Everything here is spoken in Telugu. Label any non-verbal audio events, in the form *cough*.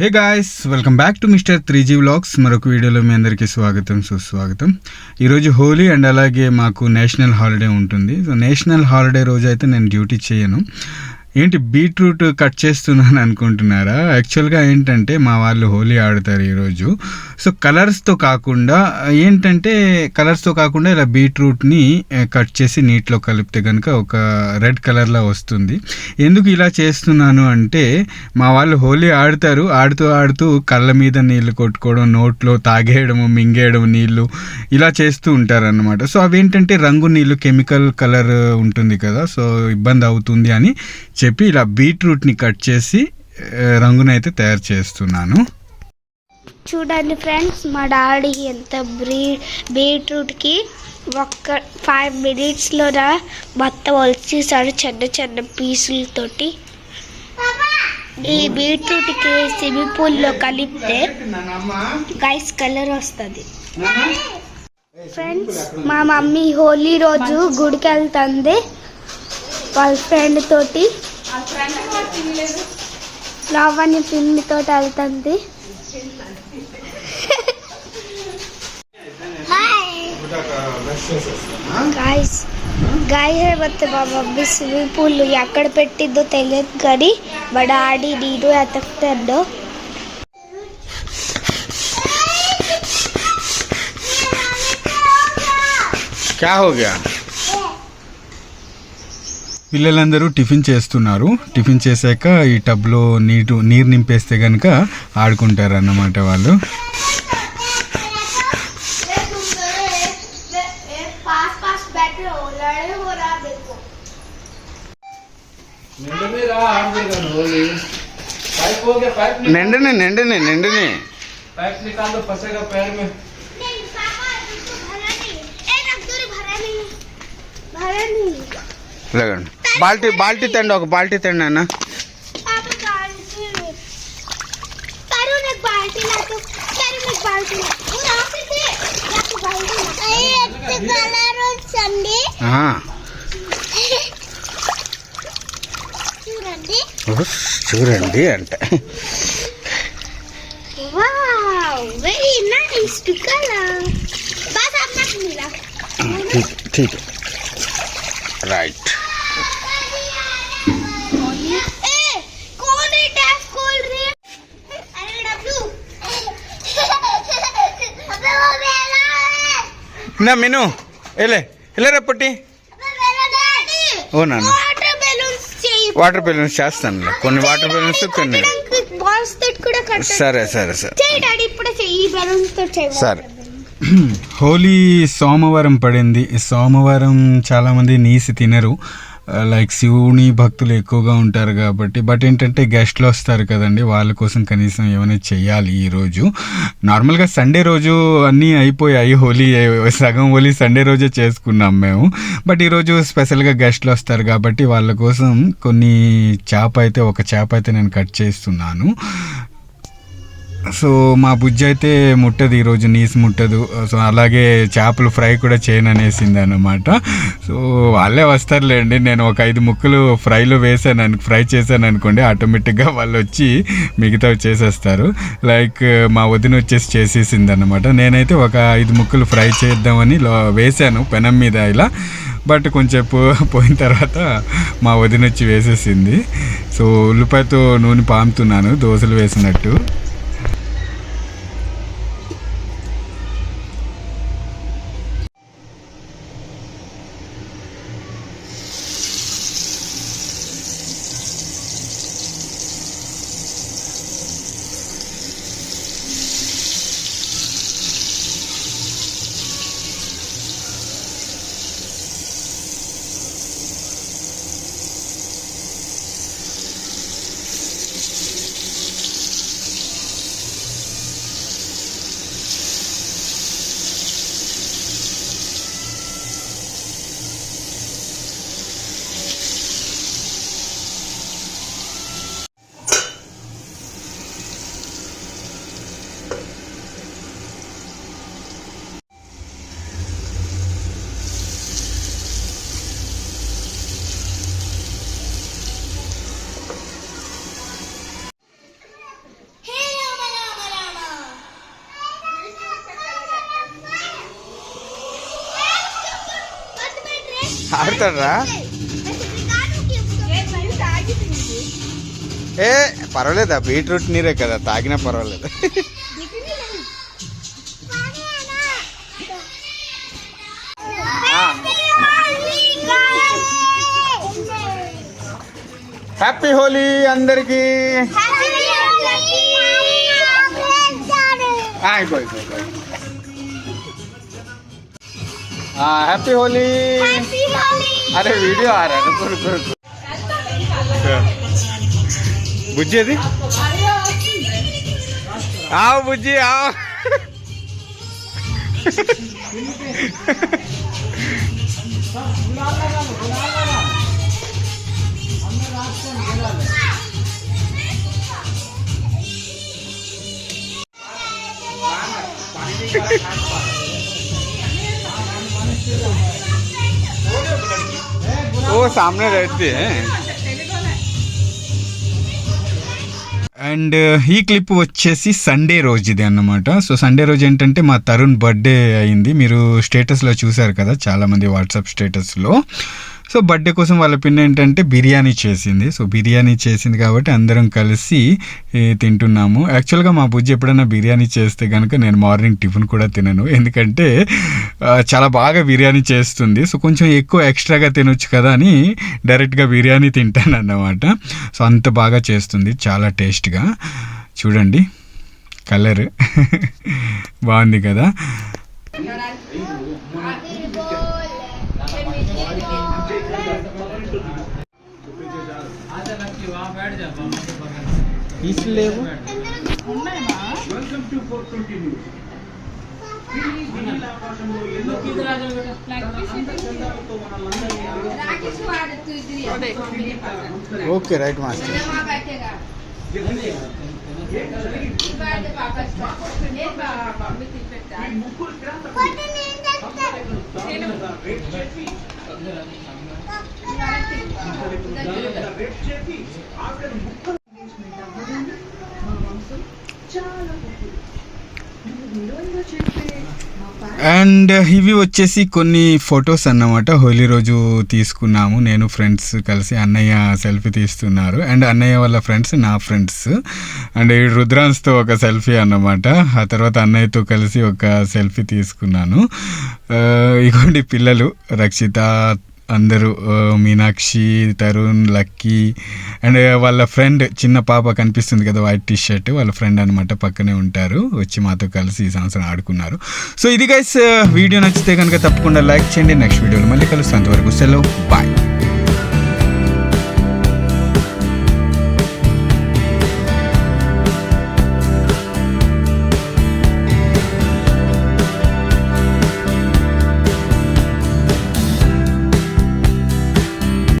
Hey guys welcome back to mister three G vlogs. మరొక వీడియోలో మీ అందరికీ స్వాగతం సుస్వాగతం. ఈరోజు హోలీ అండ్ అలాగే మాకు నేషనల్ హాలిడే ఉంటుంది. సో నేషనల్ హాలిడే రోజు అయితే నేను డ్యూటీ చేయను. ఏంటి బీట్రూట్ కట్ చేస్తున్నాను అనుకుంటున్నారా? యాక్చువల్గా ఏంటంటే మా వాళ్ళు హోలీ ఆడతారు ఈరోజు. సో కలర్స్తో కాకుండా ఏంటంటే కలర్స్తో కాకుండా ఇలా బీట్రూట్ని కట్ చేసి నీటిలో కలిపితే కనుక ఒక రెడ్ కలర్లో వస్తుంది. ఎందుకు ఇలా చేస్తున్నాను అంటే మా వాళ్ళు హోలీ ఆడతారు. ఆడుతూ ఆడుతూ కళ్ళ మీద నీళ్ళు కొట్టుకోవడం నోట్లో తాగేయడము మింగేయడం నీళ్ళు ఇలా చేస్తూ ఉంటారనమాట సో అవేంటంటే రంగు నీళ్ళు కెమికల్ కలర్ ఉంటుంది కదా సో ఇబ్బంది అవుతుంది అని చెప్పి ఇలా బీట్రూట్ని కట్ చేసి రంగునైతే తయారు చేస్తున్నాను. చూడండి ఫ్రెండ్స్ మా డాడీ ఎంత బ్రీ బీట్రూట్కి ఒక్క ఫైవ్ మినిట్స్లో మొత్తం వచ్చేసాడు చిన్న చిన్న పీసులతోటి. ఈ బీట్రూట్కి స్విమ్మింగ్ పూల్లో కలిపితే గైస్ కలర్ వస్తుంది. ఫ్రెండ్స్ మా మమ్మీ హోలీ రోజు గుడికి వెళ్తుంది వాళ్ళ ఫ్రెండ్ తోటి లావణ్య తోటి వెళ్తుంది. గాయస్ గాయ మా మమ్మీ స్విమ్మింగ్ పూల్ ఎక్కడ పెట్టిందో తెలియదు కానీ డాడీ నేను ఎతకుతాను క్యా హో గయా పిల్లలందరూ టిఫిన్ చేస్తున్నారు. టిఫిన్ చేశాక ఈ టబ్లో నీటు నీరు నింపేస్తే కనుక ఆడుకుంటారు అన్నమాట వాళ్ళు. నిండనే నిండనే నిండనే. निकाल दो फंसेगा पैर में లేదండి బాల్టీ బాల్టీ తండి ఒక బాల్టీ తండి అన్న ఆ, చూడండి ఉస్, చూడండి అంటే wow very nice two colour bus आप मत मिला ठीक ठीक राइट నా మెను. ఎలే ఎలా రేపటి ఓ నాన్న. వాటర్ బెలూన్స్ చేస్తాను కొన్ని వాటర్ బెలూన్స్ కొన్ని సరే సరే సరే. సరే. హోలీ సోమవారం పడింది. సోమవారం చాలామంది నీసి తినరు. లైక్ శివుని భక్తులు ఎక్కువగా ఉంటారు కాబట్టి బట్ ఏంటంటే గెస్ట్లు వస్తారు కదండి వాళ్ళ కోసం కనీసం ఏమైనా చేయాలి ఈరోజు నార్మల్గా సండే రోజు అన్నీ అయిపోయాయి హోలీ సగం హోలీ సండే రోజే చేసుకున్నాం మేము. బట్ ఈరోజు స్పెషల్గా గెస్ట్లు వస్తారు కాబట్టి వాళ్ళ కోసం కొన్ని చేప అయితే ఒక చేప అయితే నేను కట్ చేస్తున్నాను. సో మా బుజ్జి అయితే ముట్టదు ఈరోజు నీసు ముట్టదు. సో అలాగే చేపలు ఫ్రై కూడా చేయను అనేసింది అనమాట సో వాళ్ళే వస్తారులేండి నేను ఒక ఐదు ముక్కలు ఫ్రైలో వేసాను ఫ్రై చేశాను అనుకోండి ఆటోమేటిక్గా వాళ్ళు వచ్చి మిగతా చేసేస్తారు. లైక్ మా వదిన వచ్చేసి చేసేసింది అనమాట నేనైతే ఒక ఐదు ముక్కలు ఫ్రై చేద్దామని లో వేసాను పెనం మీద ఇలా. బట్ కొంచెం పో- పోయిన తర్వాత మా వదిన వచ్చి వేసేసింది. సో ఉల్లిపాయతో నూనె పాముతున్నాను దోశలు వేసినట్టు. ఆడతాడ్రా? ఏ పర్వాలేదా? బీట్రూట్ నీరే కదా తాగినా పర్వాలేదు. హ్యాపీ హోలీ అందరికి. హ్యాపీ హోలీ అరే వీడియో ఆరా కొరు కొరు బుజ్జి అది ఆ బుజ్జి ఆ वो सामने रहते हैं అండ్ ఈ క్లిప్ వచ్చేసి సండే రోజు ఇది అన్నమాట సో సండే రోజు ఏంటంటే మా తరుణ్ బర్త్డే అయింది మీరు స్టేటస్లో చూశారు కదా చాలామంది వాట్సాప్ స్టేటస్లో సో బర్త్డే కోసం వాళ్ళ పిన్న ఏంటంటే బిర్యానీ చేసింది. సో బిర్యానీ చేసింది కాబట్టి అందరం కలిసి తింటున్నాము. యాక్చువల్గా మా బుజ్జి ఎప్పుడైనా బిర్యానీ చేస్తే కనుక నేను మార్నింగ్ టిఫిన్ కూడా తినను. ఎందుకంటే చాలా బాగా బిర్యానీ చేస్తుంది. సో కొంచెం ఎక్కువ ఎక్స్ట్రాగా తినొచ్చు కదా అని డైరెక్ట్గా బిర్యానీ తింటాను అన్నమాట. సో అంత బాగా చేస్తుంది. చాలా టేస్ట్గా. చూడండి. కలర్. *laughs* బాగుంది కదా. పీస్ లేవు ఓకే రైట్ మాస్టర్ ముక్కులు అండ్ ఇవి వచ్చేసి కొన్ని ఫొటోస్ అన్నమాట. హోలీ రోజు తీసుకున్నాము. నేను ఫ్రెండ్స్ కలిసి అన్నయ్య సెల్ఫీ తీస్తున్నారు. అండ్ అన్నయ్య వాళ్ళ ఫ్రెండ్స్ నా ఫ్రెండ్స్. అండ్ ఈ రుద్రాన్స్తో ఒక సెల్ఫీ అన్నమాట. ఆ తర్వాత అన్నయ్యతో కలిసి ఒక సెల్ఫీ తీసుకున్నాను. ఇగోండి పిల్లలు రక్షిత అందరూ మీనాక్షి తరుణ్ లక్కీ అండ్ వాళ్ళ ఫ్రెండ్ చిన్న పాప కనిపిస్తుంది కదా వైట్ టీ షర్ట్ వాళ్ళ ఫ్రెండ్ అనమాట పక్కనే ఉంటారు. వచ్చి మాతో కలిసి ఈ సంవత్సరం ఆడుకున్నారు. సో ఇది గైస్ వీడియో నచ్చితే కనుక తప్పకుండా లైక్ చేయండి. నెక్స్ట్ వీడియోలో మళ్ళీ కలుస్తాను అంతవరకు సెలవు. బాయ్